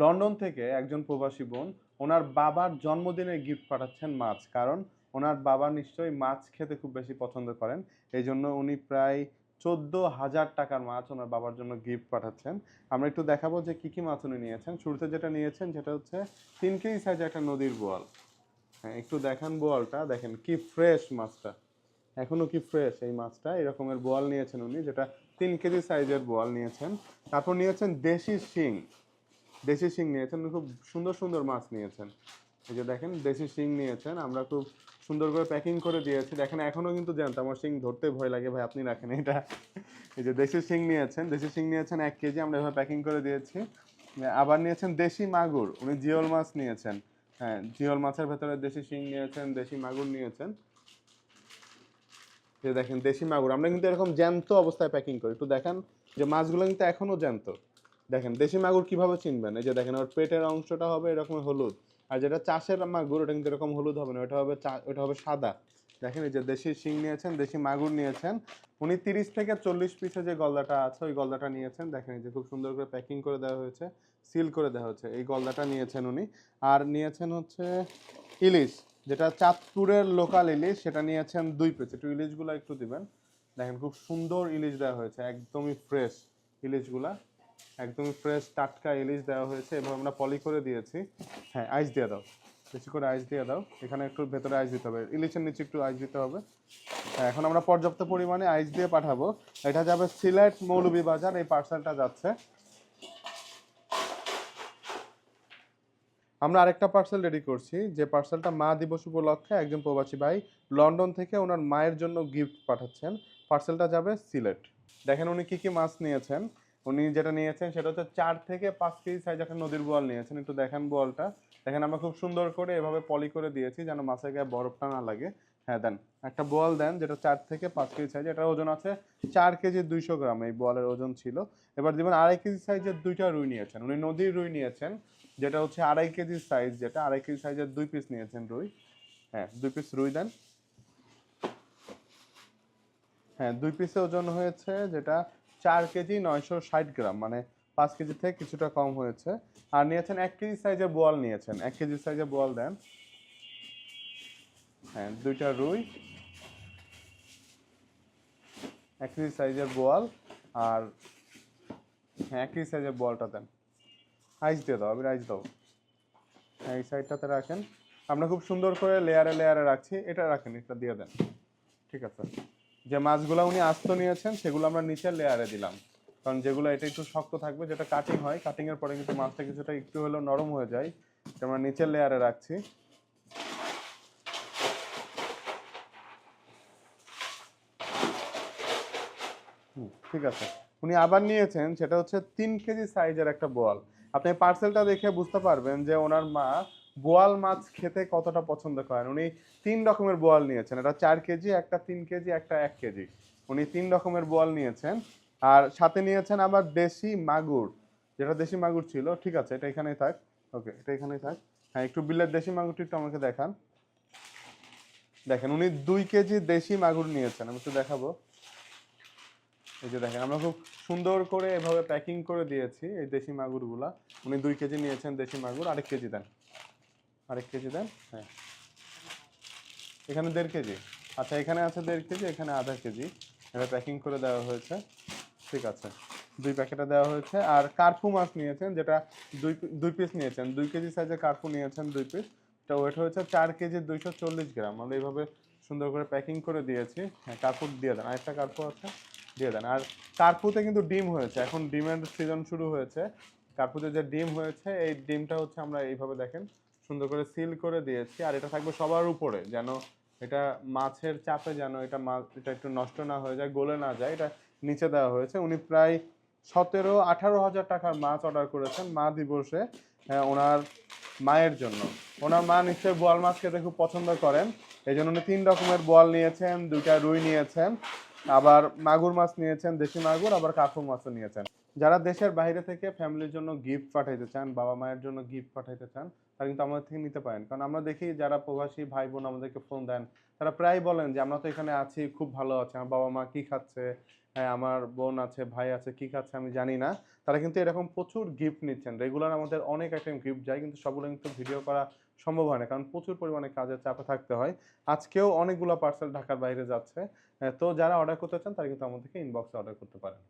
London থেকে একজন প্রবাসী বোন, ওনার বাবার জন্মদিনে গিফট পাঠাচ্ছেন মাছ, কারণ ওনার বাবা নিশ্চয়ই মাছ খেতে খুব বেশি পছন্দ করেন। এই জন্য উনি প্রায় চোদ্দ হাজার টাকার মাছ ওনার বাবার জন্য গিফট পাঠাচ্ছেন। আমরা একটু দেখাবো যে কি কি মাছ উনি নিয়েছেন। শুরুতে যেটা নিয়েছেন সেটা হচ্ছে তিন কেজি সাইজের একটা নদীর বোয়াল। হ্যাঁ একটু দেখান বোয়ালটা। দেখেন কি ফ্রেশ মাছটা। এখনও কি ফ্রেশ এই মাছটা? এরকমের বোয়াল নিয়েছেন উনি, যেটা তিন কেজি সাইজের বোয়াল নিয়েছেন। তারপর নিয়েছেন দেশি শিং। দেশি শিং নিয়েছেন, খুব সুন্দর সুন্দর মাছ নিয়েছেন। এই যে দেখেন, দেশি শিং নিয়েছেন, আমরা খুব সুন্দর করে প্যাকিং করে দিয়েছি। দেখেন, এখনও কিন্তু জানতো আমার শিং ধরতে ভয় লাগে ভাই, আপনি রাখেন এটা। এই যে দেশি শিং নিয়েছেন, দেশি শিং নিয়েছেন এক কেজি, আমরা এভাবে প্যাকিং করে দিয়েছি। আবার নিয়েছেন দেশি মাগুর, উনি জিওল মাছ নিয়েছেন। হ্যাঁ জিওল মাছের ভেতরে দেশি শিং নিয়েছেন, দেশি মাগুর নিয়েছেন। যে দেখেন, দেশি মাগুর, আমরা কিন্তু এরকম জ্যান্ত অবস্থায় প্যাকিং করি। একটু দেখেন, যে মাছগুলো কিন্তু এখনও জ্যান্ত। দেখেন, দেশি মাগুর কীভাবে চিনবেন? এই যে দেখেন, ওর পেটের অংশটা হবে এরকম হলুদ, আর যেটা চাষের মাগুর, ওটা কিন্তু এরকম হলুদ হবে না, ওটা হবে ওটা হবে সাদা। দেখেন, এই যে দেশি শিং নিয়েছেন, দেশি মাগুর নিয়েছেন, উনি তিরিশ থেকে চল্লিশ পিসে যে গলদাটা আছে, ওই গলদাটা নিয়েছেন। দেখেন, এই যে খুব সুন্দর করে প্যাকিং করে দেওয়া হয়েছে, সিল করে দেওয়া হয়েছে, এই গলদাটা নিয়েছেন উনি। আর নিয়েছেন হচ্ছে ইলিশ, যেটা চাঁদপুরের লোকাল ইলিশ, সেটা নিয়েছেন দুই পিস। একটু ইলিশগুলো একটু দিবেন। দেখেন, খুব সুন্দর ইলিশ দেওয়া হয়েছে, একদমই ফ্রেশ ইলিশগুলা। একদমই ফ্রেশ টাটকা ইলিশ দেওয়া হয়েছে এবং আমরা পলি করে দিয়েছি। হ্যাঁ আইস দিয়ে দাও। বেশি করে আইস দিয়ে দাও। এখানে একটু ভেতরে আইস দিতে হবে। ইলিশের নিচে একটু আইস দিতে হবে। হ্যাঁ, এখন আমরা পর্যাপ্ত পরিমাণে আইস দিয়ে পাঠাবো। এটা যাবে সিলেট মৌলভীবাজার এই পার্সেলটা যাচ্ছে। আমরা আরেকটা পার্সেল রেডি করছি। যে পার্সেলটা মা দিবস উপলক্ষে একজন প্রবাসী ভাই লন্ডন থেকে ওনার মায়ের জন্য গিফট পাঠাচ্ছেন। পার্সেলটা যাবে সিলেট। দেখেন উনি কি কি মাছ নিয়েছেন। উনি যেটা নিয়েছেন সেটা হচ্ছে চার থেকে পাঁচ কেজি সাইজ একটা নদীর বোয়াল নিয়েছেন। একটু দেখেন বোয়ালটা। দেখেন আমরা খুব সুন্দর করে এভাবে পলি করে দিয়েছি যেন মাছের গায়ে বরফটা না লাগে। হ্যাঁ দেন একটা বোয়াল দেন যেটা চার থেকে পাঁচ কেজি সাইজ এটার ওজন আছে চার কেজি দুইশো গ্রাম এই বোয়ালের ওজন ছিল। এবার দিবেন আড়াই কেজি সাইজের দুইটা রুই নিয়েছেন। উনি নদীর রুই নিয়েছেন, যেটা হচ্ছে আড়াই কেজি সাইজ যেটা, আড়াই কেজি সাইজের দুই পিস নিয়েছেন রুই। হ্যাঁ দুই পিস রুই দেন। হ্যাঁ দুই পিসে ওজন হয়েছে যেটা চার কেজি নয়শো ষাট গ্রাম মানে পাঁচ কেজি থেকে কিছুটা কম হয়েছে। আর নিয়েছেন এক কেজি সাইজের বোয়াল নিয়েছেন। এক কেজি সাইজের বোয়াল দেন। হ্যাঁ দুইটা রুই। এক কেজি সাইজের বোয়াল আর হ্যাঁ এক কেজি সাইজের বোয়ালটা দেন। আইস দিয়ে দাও, আমি আইস দাও হ্যাঁ এই সাইডটাতে রাখেন। আমরা খুব সুন্দর করে লেয়ারে লেয়ারে রাখছি। এটা রাখেন, এটা দিয়ে দেন। ঠিক আছে। যে মাছগুলো উনি আস্ত নিয়েছেন, সেগুলো আমরা নিচের লেয়ারে দিলাম। কারণ যেগুলো এটা একটু শক্ত থাকবে, যেটা কাটিং হয় কাটিং এর পরে কিন্তু মাছটা কিছুটা একটু হলেও নরম হয়ে যায়। আমরা নিচের লেয়ারে রাখছি। ঠিক আছে। উনি আবার নিয়েছেন, সেটা হচ্ছে তিন কেজি সাইজের একটা বল। আপনি পার্সেলটা দেখে বুঝতে পারবেন যে ওনার মা বোয়াল মাছ খেতে কতটা পছন্দ করেন? উনি তিন রকমের বোয়াল নিয়েছেন। এটা চার কেজি, একটা তিন কেজি, একটা এক কেজি। উনি তিন রকমের বোয়াল নিয়েছেন। আর সাথে নিয়েছেন আবার দেশি মাগুর। যেটা দেশি মাগুর ছিল, ঠিক আছে, এটা এখানেই থাক। ওকে, এটা এখানেই থাক। হ্যাঁ একটু বিলের দেশি মাগুরটি একটু আমাকে দেখান। দেখেন, উনি দুই কেজি দেশি মাগুর নিয়েছেন। আমি একটু দেখাবো। এই যে দেখেন, আমরা খুব সুন্দর করে এভাবে প্যাকিং করে দিয়েছি এই দেশি মাগুরগুলা। উনি দুই কেজি নিয়েছেন দেশি মাগুর, আরেক কেজি দেন। আরেক কেজি দেন? হ্যাঁ। এখানে দেড় কেজি। আচ্ছা এখানে আছে দেড় কেজি, এখানে আধা কেজি। এটা প্যাকিং করে দেওয়া হয়েছে। ঠিক আছে। দুই প্যাকেটে দেওয়া হয়েছে। আর কার্পু মাছ নিয়েছেন, যেটা দুই দুই পিস নিয়েছেন। দুই কেজি সাইজের কার্পু নিয়েছেন দুই পিস এটা ওয়েট হয়েছে চার কেজি দুইশো চল্লিশ গ্রাম। আমরা এইভাবে সুন্দর করে প্যাকিং করে দিয়েছি। হ্যাঁ কার্পু দিয়ে দেন। আরেকটা কার্পু আছে, দিয়ে দেন। আর কার্পুতে কিন্তু ডিম হয়েছে। এখন ডিমের সিজন শুরু হয়েছে। কার্পুতে যে ডিম হয়েছে, এই ডিমটা হচ্ছে আমরা এইভাবে দেখেন সুন্দর করে সিল করে দিয়েছি আর এটা থাকবে সবার উপরে যেন এটা মাছের চাপে যেন এটা মাছ এটা একটু নষ্ট না হয়ে যায় গলে না যায় এটা নিচে দেওয়া হয়েছে। উনি প্রায় সতেরো আঠারো হাজার টাকার মাছ অর্ডার করেছেন মা দিবসে হ্যাঁ, ওনার মায়ের জন্য। ওনার মা নিশ্চয়ই বোয়াল মাছ খেতে খুব পছন্দ করেন এই জন্য উনি তিন রকমের বোয়াল নিয়েছেন দুইটা রুই নিয়েছেন আবার মাগুর মাছ নিয়েছেন দেশি মাগুর আবার কাকুর মাছও নিয়েছেন। যারা দেশের বাইরে থেকে ফ্যামিলির জন্য গিফট পাঠাইতে চান বাবা মায়ের জন্য গিফট পাঠাইতে চান তারা কিন্তু আমাদের থেকে নিতে পারেন। কারণ আমরা দেখি যারা প্রবাসী ভাই বোন আমাদেরকে ফোন দেন তারা প্রায় বলেন যে আমরা তো এখানে আছি খুব ভালো আছে। আমার বাবা মা কি খাচ্ছে? হ্যাঁ আমার বোন আছে ভাই আছে কি খাচ্ছে? আমি জানি না। তারা কিন্তু এরকম প্রচুর গিফট নিচ্ছেন। রেগুলার আমাদের অনেক আইটেম গিফট যায় কিন্তু সবগুলো কিন্তু ভিডিও করা সম্ভব হয় না কারণ প্রচুর পরিমাণে কাজের চাপে থাকতে হয়। আজকেও অনেকগুলো পার্সেল ঢাকার বাইরে যাচ্ছে। আহ, তো যারা অর্ডার করতে চান তারা কিন্তু আমাদেরকে ইনবক্সে অর্ডার করতে পারেন।